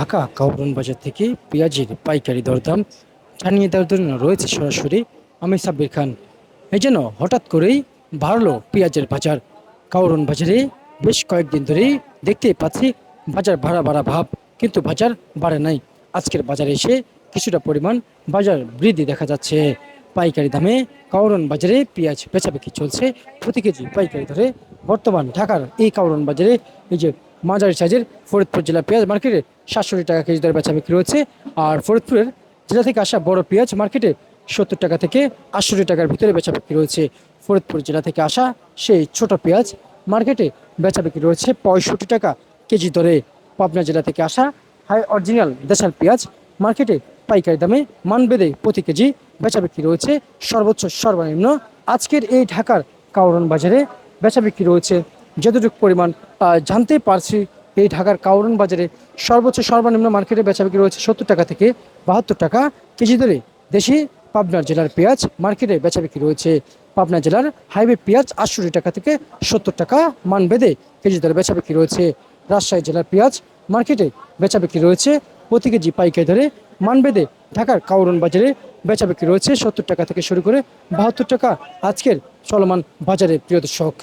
ঢাকা কাউরন বাজার থেকে পেঁয়াজের পাইকারি দরদাম জানিয়ে দেওয়ার জন্য রয়েছে সরাসরি আমি সাব্বির খান। এই যেন হঠাৎ করেই বাড়লো পেঁয়াজের বাজার। কাউরন বাজারে বেশ কয়েকদিন ধরেই দেখতে পাচ্ছি বাজার ভাড়া ভাড়া ভাব, কিন্তু বাজার বাড়ে নাই। আজকের বাজারে এসে কিছুটা পরিমাণ বাজার বৃদ্ধি দেখা যাচ্ছে। পাইকারি দামে কাউরন বাজারে পেঁয়াজ বেচাবেচি চলছে প্রতি কেজি পাইকারি ধরে বর্তমান ঢাকার এই কাউরন বাজারে এই যে মাঝারি সাইজের ফরিদপুর জেলা পেঁয়াজ মার্কেটে সাতষট্টি টাকা কেজি দরে বেচা বিক্রি হচ্ছে আর ফরিদপুরের জেলা থেকে আসা বড় পেঁয়াজ মার্কেটে সত্তর টাকা থেকে আটষট্টি টাকার ভিতরে বেচা বিক্রি রয়েছে ফরিদপুর জেলা থেকে আসা সেই ছোট পেঁয়াজ মার্কেটে বেচা বিক্রি রয়েছে পঁয়ষট্টি টাকা কেজি দরে। পাবনা জেলা থেকে আসা হাই অরিজিনাল দেশাল পেঁয়াজ মার্কেটে পাইকারি দামে মানবেদে প্রতি কেজি বেচা বিক্রি রয়েছে সর্বোচ্চ সর্বনিম্ন আজকের এই ঢাকার কাউরন বাজারে বেচা বিক্রি রয়েছে যতটুকু পরিমাণ জানতে পারছি, এই ঢাকার কাউরন বাজারে সর্বোচ্চ সর্বনিম্ন মার্কেটে বেচা বিক্রি রয়েছে সত্তর টাকা থেকে বাহাত্তর টাকা কেজি দরে। দেশি পাবনা জেলার পেঁয়াজ মার্কেটে বেচা বিক্রি রয়েছে। পাবনা জেলার হাইওয়ে পেঁয়াজ আটষট্টি টাকা থেকে সত্তর টাকা মান বেঁধে কেজি দরে বেচা বিক্রি রয়েছে। রাজশাহী জেলার পেঁয়াজ মার্কেটে বেচা বিক্রি রয়েছে প্রতি কেজি পাইকারি ধরে মান বেঁধে ঢাকার কাউরন বাজারে বেচা বিক্রি রয়েছে সত্তর টাকা থেকে শুরু করে বাহাত্তর টাকা। আজকের চলমান বাজারে প্রিয় দর্শক।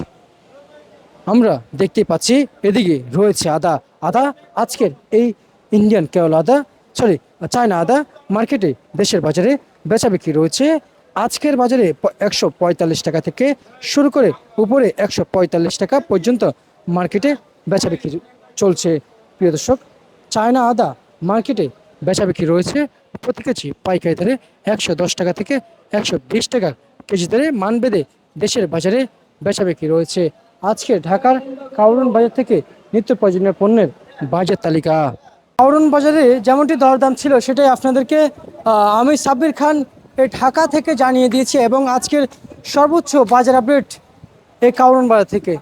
আমরা দেখতে পাচ্ছি, এদিকে রয়েছে আদা। আদা আজকের এই ইন্ডিয়ান কেরল আদা সরি চায়না আদা মার্কেটে দেশের বাজারে বেচা বিক্রি রয়েছে। আজকের বাজারে একশো পঁয়তাল্লিশ টাকা থেকে শুরু করে উপরে একশো পঁয়তাল্লিশ টাকা পর্যন্ত মার্কেটে বেচা বিক্রি চলছে। প্রিয় দর্শক চায়না আদা মার্কেটে বেচা বিক্রি রয়েছে প্রতি কেজি পাইকারি দরে একশো দশ টাকা থেকে একশো বিশ টাকা কেজি দরে। মান বেঁধে দেশের বাজারে বেচা বিক্রি রয়েছে। আজকে ঢাকার কাউরন বাজার থেকে নিত্য প্রয়োজনীয় পণ্যের বাজার তালিকা। কাউরন বাজারে যেমনটি দরদাম ছিল, সেটাই আপনাদেরকে আমি সাব্বির খান এই ঢাকা থেকে জানিয়ে দিয়েছি এবং আজকের সর্বোচ্চ বাজার আপডেট এই কাউরন বাজার থেকে।